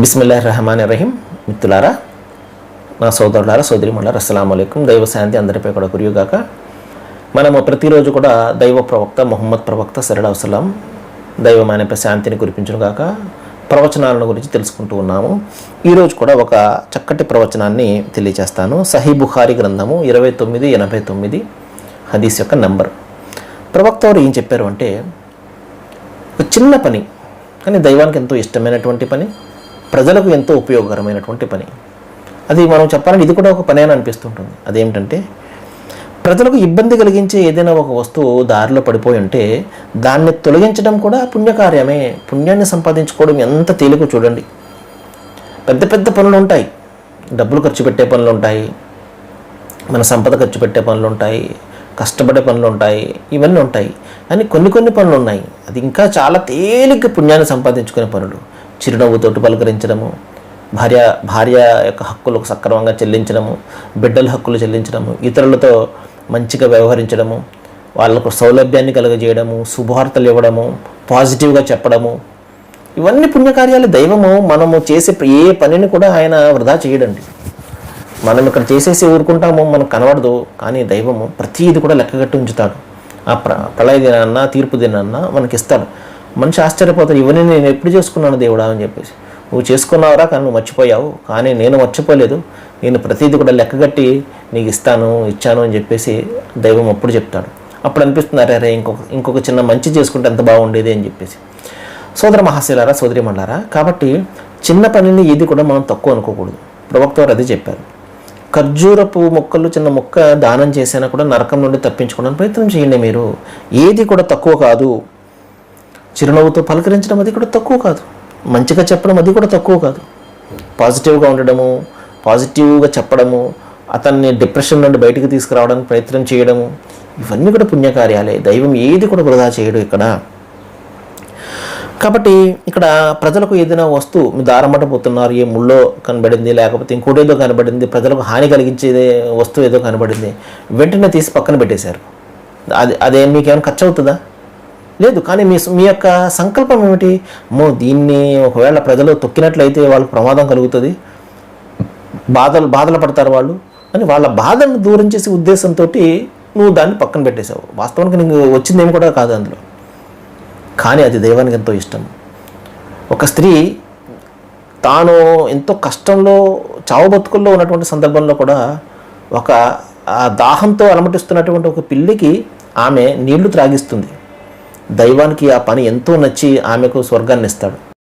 బిస్మిల్లా రహమాన్ రహీం మిత్రులారా నా సోదరులారా సోదరిమల్లారా అస్సలం అయికం దైవ శాంతి అందరిపై కూడా కురియుగాక మనము ప్రతిరోజు కూడా దైవ ప్రవక్త మొహమ్మద్ ప్రవక్త సరళ వసలం దైవం ఆయనపై శాంతిని కురిపించుగాక ప్రవచనాలను గురించి తెలుసుకుంటూ ఉన్నాము. ఈరోజు కూడా ఒక చక్కటి ప్రవచనాన్ని తెలియజేస్తాను. సహీ బుఖారి గ్రంథము ఇరవై తొమ్మిది ఎనభై తొమ్మిది హదీస్ యొక్క నంబర్. ప్రవక్త వారు ఏం చెప్పారు అంటే ఒక చిన్న పని కానీ దైవానికి ఎంతో ఇష్టమైనటువంటి పని ప్రజలకు ఎంతో ఉపయోగకరమైనటువంటి పని. అది మనం చెప్పాలంటే ఇది కూడా ఒక పని అని అనిపిస్తుంటుంది. అదేమిటంటే ప్రజలకు ఇబ్బంది కలిగించే ఏదైనా ఒక వస్తువు దారిలో పడిపోయి ఉంటే దాన్ని తొలగించడం కూడా పుణ్యకార్యమే. పుణ్యాన్ని సంపాదించుకోవడం ఎంత తేలిక చూడండి. పెద్ద పెద్ద పనులు ఉంటాయి. డబ్బులు ఖర్చు పెట్టే పనులు ఉంటాయి. మన సంపద ఖర్చు పెట్టే పనులు ఉంటాయి. కష్టపడే పనులు ఉంటాయి. ఇవన్నీ ఉంటాయి. కానీ కొన్ని కొన్ని పనులు ఉన్నాయి. అది ఇంకా చాలా తేలిక పుణ్యాన్ని సంపాదించుకునే పనులు. చిరునవ్వుతోటి పలకరించడము భార్య భార్య యొక్క హక్కులకు సక్రమంగా చెల్లించడము బిడ్డల హక్కులు చెల్లించడము ఇతరులతో మంచిగా వ్యవహరించడము వాళ్ళకు సౌలభ్యాన్ని కలుగజేయడము శుభవార్తలు ఇవ్వడము పాజిటివ్గా చెప్పడము. ఇవన్నీ పుణ్యకార్యాలు దైవము మనము చేసే ఏ పనిని కూడా ఆయన వృధా చేయడండి. మనం ఇక్కడ చేసేసి ఊరుకుంటాము మనకు కనబడదు కానీ దైవము ప్రతిది కూడా లెక్కగట్టి ఉంచుతాడు. ఆ ప్ర ప్రళయ దినాన్న తీర్పు దినాన్న మనకి ఇస్తాడు మనిషి ఆశ్చర్యపోతాడు ఇవన్నీ నేను ఎప్పుడు చేసుకున్నాను దేవుడా? అని చెప్పేసి. నువ్వు చేసుకున్నావురా కానీ నువ్వు మర్చిపోయావు. కానీ నేను మర్చిపోలేదు. నేను ప్రతిదీ కూడా లెక్కగట్టి నీకు ఇస్తాను ఇచ్చాను అని చెప్పేసి దైవం అప్పుడు చెప్తాడు. అప్పుడు అనిపిస్తుంది అరే అరే ఇంకొక ఇంకొక చిన్న మంచి చేసుకుంటే ఎంత బాగుండేది అని చెప్పేసి. సోదర మహాశిలారా సోదరి మండారా కాబట్టి చిన్న పనిని ఇది కూడా మనం తక్కువ అనుకోకూడదు. ప్రవక్త వారు అది చెప్పారు. ఖర్జూరపు మొక్కలు చిన్న మొక్క దానం చేసినా కూడా నరకం నుండి తప్పించుకోవడానికి ప్రయత్నం చేయండి మీరు. ఏది కూడా తక్కువ కాదు. చిరునవ్వుతో పలకరించడం అది కూడా తక్కువ కాదు. మంచిగా చెప్పడం అది కూడా తక్కువ కాదు. పాజిటివ్గా ఉండడము పాజిటివ్గా చెప్పడము అతన్ని డిప్రెషన్ నుండి బయటకు తీసుకురావడానికి ప్రయత్నం చేయడము ఇవన్నీ కూడా పుణ్యకార్యాలే. దైవం ఏది కూడా వృధా చేయడు ఇక్కడ. కాబట్టి ఇక్కడ ప్రజలకు ఏదైనా వస్తువు మీరు దారమట పోతున్నారు ఏ ముళ్ళో కనబడింది లేకపోతే ఇంకోటేదో కనబడింది ప్రజలకు హాని కలిగించేదే వస్తువు ఏదో కనబడింది వెంటనే తీసి పక్కన పెట్టేశారు. అది అదే మీకేమైనా ఖర్చు అవుతుందా లేదు కానీ మీ మీ యొక్క సంకల్పం ఏమిటి? మో దీన్ని ఒకవేళ ప్రజలు తొక్కినట్లయితే వాళ్ళకి ప్రమాదం కలుగుతుంది. బాధలు బాధలు పడతారు వాళ్ళు. అని వాళ్ళ బాధను దూరం చేసే ఉద్దేశంతో నువ్వు దాన్ని పక్కన పెట్టేశావు. వాస్తవానికి నీకు వచ్చిందేమి కూడా కాదు అందులో. కానీ అది దైవానికి ఎంతో ఇష్టం. ఒక స్త్రీ తాను ఎంతో కష్టంలో చావు బతుకుల్లో ఉన్నటువంటి సందర్భంలో కూడా ఒక ఆ దాహంతో అలమటిస్తున్నటువంటి ఒక పిల్లికి ఆమె నీళ్ళు త్రాగిస్తుంది. దైవానికి ఆ పని ఎంతో నచ్చి ఆమెకు స్వర్గాన్ని ఇస్తాడు.